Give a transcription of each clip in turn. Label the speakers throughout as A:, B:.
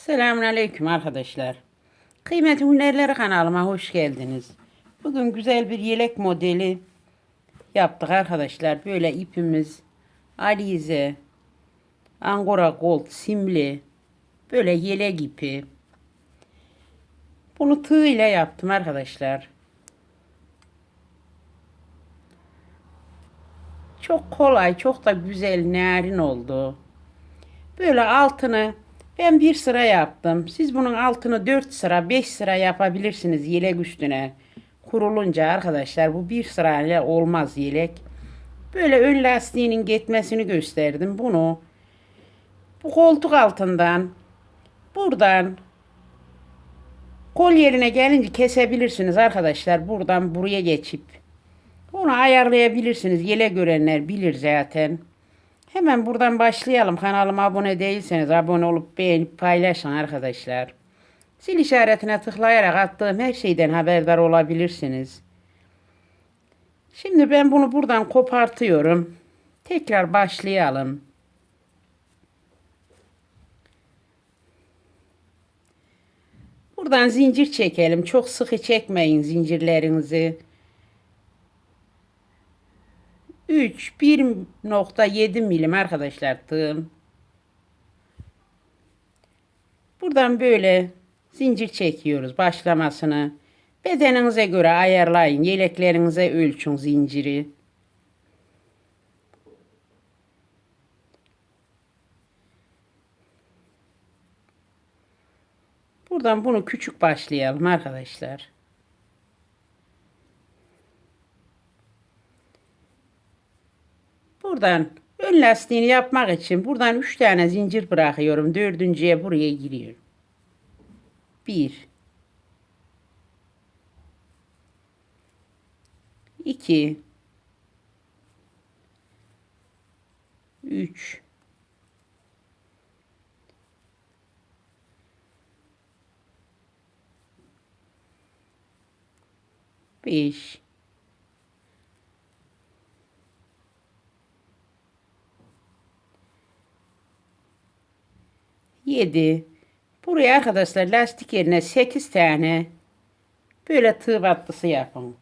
A: Selamünaleyküm arkadaşlar. Kıymetli Hünerleri kanalıma hoş geldiniz. Bugün güzel bir yelek modeli yaptık arkadaşlar. Böyle ipimiz alize, angora gold simli, böyle yelek ipi. Bunu tığ ile yaptım arkadaşlar. Çok kolay, çok da güzel, narin oldu. Böyle altını ben bir sıra yaptım. Siz bunun altını dört sıra, beş sıra yapabilirsiniz yelek üstüne. Kurulunca arkadaşlar bu bir sırayla olmaz yelek. Böyle ön lastiğinin gitmesini gösterdim. Bunu bu koltuk altından buradan kol yerine gelince kesebilirsiniz arkadaşlar. Buradan buraya geçip onu ayarlayabilirsiniz. Yele görenler bilir zaten. Hemen buradan başlayalım. Kanalıma abone değilseniz abone olup beğenip paylaşın arkadaşlar. Zil işaretine tıklayarak attığım her şeyden haberdar olabilirsiniz. Şimdi ben bunu buradan kopartıyorum. Tekrar başlayalım. Buradan zincir çekelim. Çok sıkı çekmeyin zincirlerinizi. 3 1.7 milim arkadaşlar tığım. Buradan böyle zincir çekiyoruz başlamasını. Bedeninize göre ayarlayın. Yeleklerinize ölçün zinciri. Buradan bunu küçük başlayalım arkadaşlar. Buradan ön lastiğini yapmak için buradan 3 tane zincir bırakıyorum. Dördüncüye buraya giriyorum. 1 2 3 5 7 Buraya arkadaşlar lastik yerine 8 tane böyle tığ battısı yapın.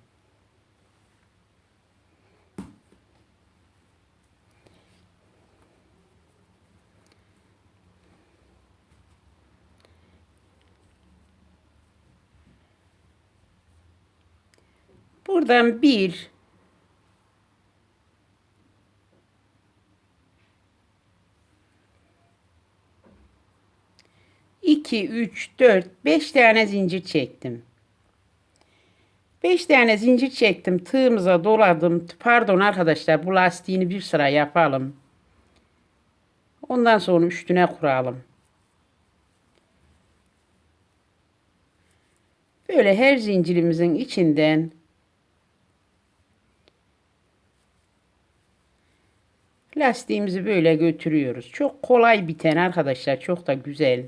A: Buradan bir 2, 3, 4, 5 tane zincir çektim. 5 tane zincir çektim. Tığımıza doladım. Pardon arkadaşlar bu lastiğini bir sıra yapalım. Ondan sonra üstüne kuralım. Böyle her zincirimizin içinden lastiğimizi böyle götürüyoruz. Çok kolay biten arkadaşlar. Çok da güzel.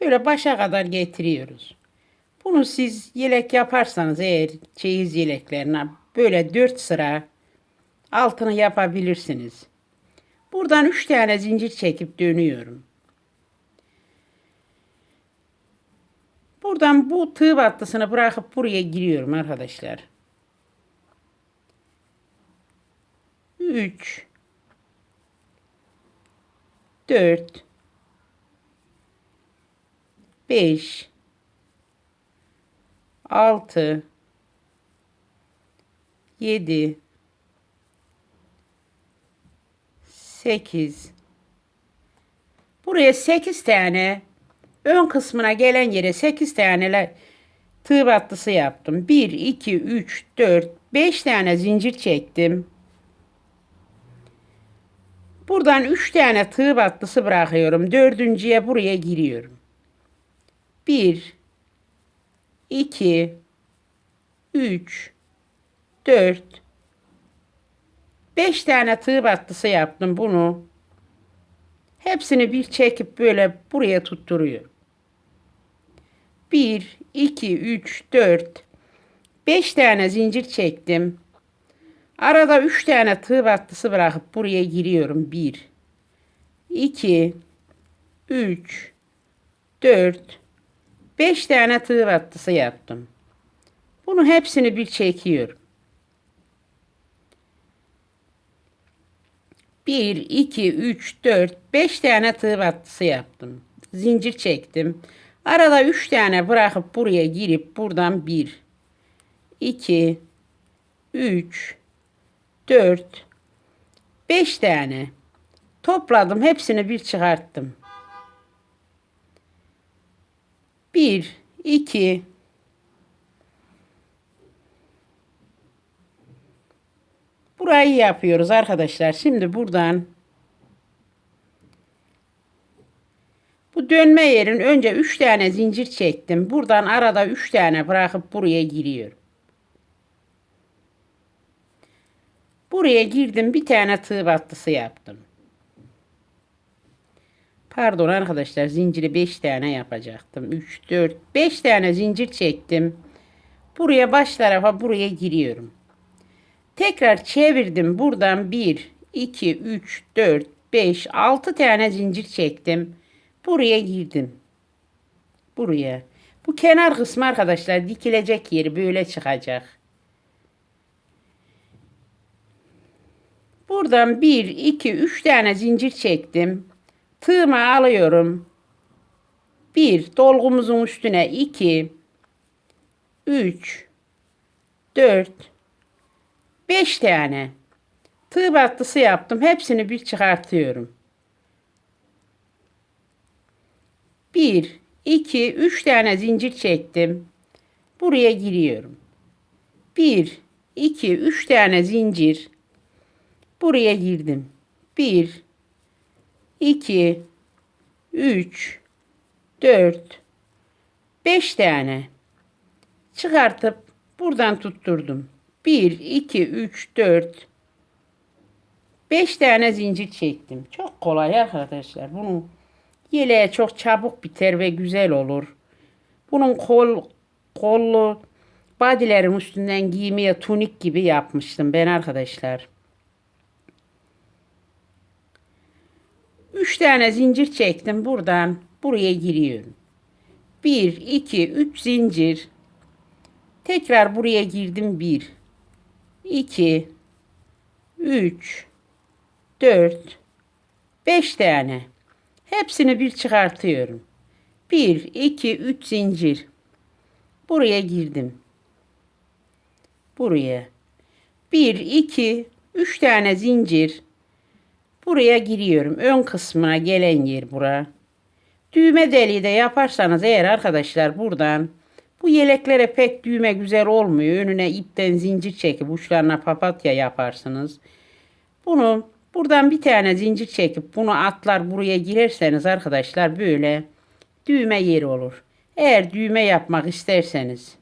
A: Böyle başa kadar getiriyoruz. Bunu siz yelek yaparsanız eğer çeyiz yeleklerine böyle dört sıra altını yapabilirsiniz. Buradan üç tane zincir çekip dönüyorum. Buradan bu tığ battısını bırakıp buraya giriyorum arkadaşlar. 3 4 5 6 7 8 Buraya 8 tane ön kısmına gelen yere 8 tane tığ battısı yaptım. 1, 2, 3, 4, 5 tane zincir çektim. Buradan 3 tane tığ battısı bırakıyorum. Dördüncüye buraya giriyorum. 1, 2, 3, 4, 5 tane tığ battısı yaptım bunu. Hepsini bir çekip böyle buraya tutturuyorum. 1, 2, 3, 4, 5 tane zincir çektim. Arada 3 tane tığ battısı bırakıp buraya giriyorum. 1, 2, 3, 4, 5 tane tığ battısı yaptım. Bunu hepsini bir çekiyorum. 1, 2, 3, 4, 5 tane tığ battısı yaptım. Zincir çektim. Arada 3 tane bırakıp buraya girip buradan 1, 2, 3, 4, 5 tane topladım. Hepsini bir çıkarttım. 1, 2, Burayı yapıyoruz arkadaşlar. Şimdi buradan bu dönme yerin önce 3 tane zincir çektim. Buradan arada 3 tane bırakıp buraya giriyorum. Buraya girdim bir tane tığ battısı yaptım. Pardon arkadaşlar zinciri 5 tane yapacaktım. 3, 4, 5 tane zincir çektim. Buraya baş tarafa buraya giriyorum. Tekrar çevirdim. Buradan 1, 2, 3, 4, 5, 6 tane zincir çektim. Buraya girdim. Buraya. Bu kenar kısmı arkadaşlar dikilecek yeri böyle çıkacak. Buradan 1, 2, 3 tane zincir çektim. Tığımı alıyorum. 1 dolgumuzun üstüne 2 3 4 5 tane tığ battısı yaptım. Hepsini bir çıkartıyorum. 1 2 3 tane zincir çektim. Buraya giriyorum. 1 2 3 tane zincir buraya girdim. 1 2 3 4 5 tane çıkartıp buradan tutturdum. 1, 2, 3, 4, 5 tane zincir çektim. Çok kolay arkadaşlar. Bunu yeleğe çok çabuk biter ve güzel olur. Bunun kol kollu badilerin üstünden giymeye tunik gibi yapmıştım ben arkadaşlar. 3 tane zincir çektim. Buradan buraya giriyorum. 1, 2, 3 zincir. Tekrar buraya girdim 1. 2 3 4 5 tane. Hepsini bir çıkartıyorum. 1 2 3 zincir. Buraya girdim. Buraya. 1 2 3 tane zincir. Buraya giriyorum. Ön kısmına gelen yer bura. Düğme deliği de yaparsanız eğer arkadaşlar buradan bu yeleklere pek düğme güzel olmuyor. Önüne ipten zincir çekip uçlarına papatya yaparsınız. Bunu buradan bir tane zincir çekip bunu atlar buraya girerseniz arkadaşlar böyle düğme yeri olur. Eğer düğme yapmak isterseniz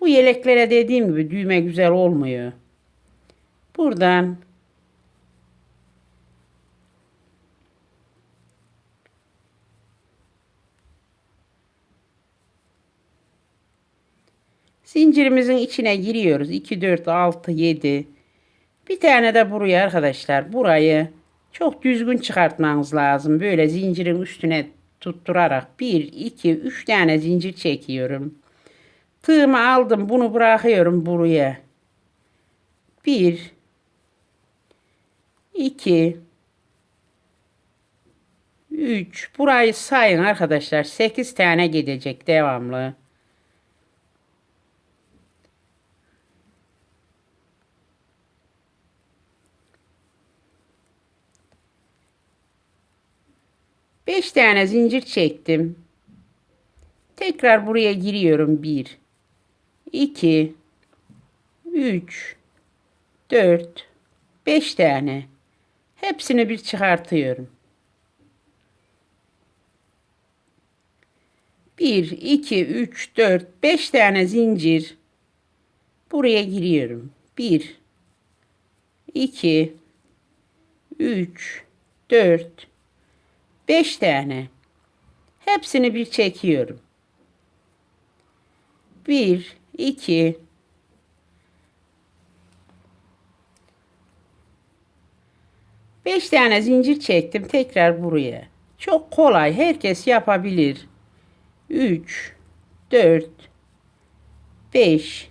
A: bu yeleklere dediğim gibi düğme güzel olmuyor. Buradan Zincirimizin içine giriyoruz. 2, 4, 6, 7. Bir tane de buraya arkadaşlar. Burayı çok düzgün çıkartmanız lazım. Böyle zincirin üstüne tutturarak 1, 2, 3 tane zincir çekiyorum. Tığımı aldım. Bunu bırakıyorum buraya. 1, 2, 3. Burayı sayın arkadaşlar. 8 tane gidecek devamlı. Beş tane zincir çektim. Tekrar buraya giriyorum. 1 2 3 4 5 tane. Hepsini bir çıkartıyorum. 1 2 3 4 5 tane zincir. Buraya giriyorum. 1 2 3 4 5 tane. Hepsini bir çekiyorum. 1 2 5 tane zincir çektim tekrar buraya. Çok kolay. Herkes yapabilir. 3 4 5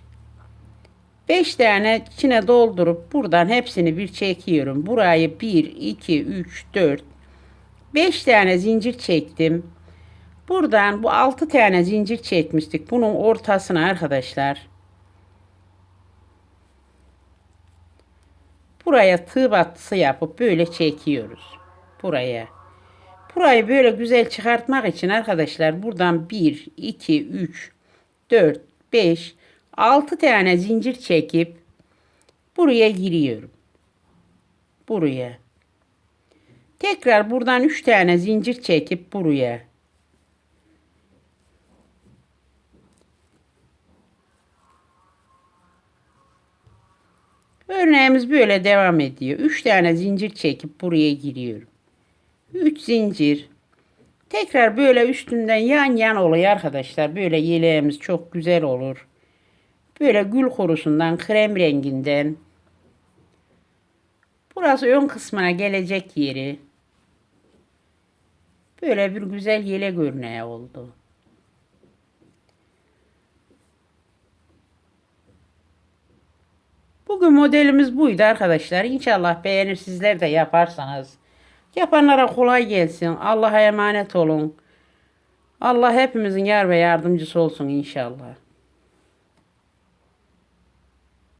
A: 5 tane içine doldurup buradan hepsini bir çekiyorum. Burayı 1 2 3 4 5 tane zincir çektim. Buradan bu 6 tane zincir çekmiştik. Bunun ortasına arkadaşlar buraya tığ battısı yapıp böyle çekiyoruz. Buraya. Burayı böyle güzel çıkartmak için arkadaşlar buradan 1, 2, 3, 4, 5, 6 tane zincir çekip buraya giriyorum. Buraya. Tekrar buradan 3 tane zincir çekip buraya. Örneğimiz böyle devam ediyor. 3 tane zincir çekip buraya giriyorum. 3 zincir. Tekrar böyle üstünden yan yan oluyor arkadaşlar. Böyle yeleğimiz çok güzel olur. Böyle gül kurusundan krem renginden. Burası ön kısmına gelecek yeri. Böyle bir güzel yelek örneği oldu. Bugün modelimiz buydu arkadaşlar. İnşallah beğenir sizler de yaparsanız. Yapanlara kolay gelsin. Allah'a emanet olun. Allah hepimizin yar ve yardımcısı olsun inşallah.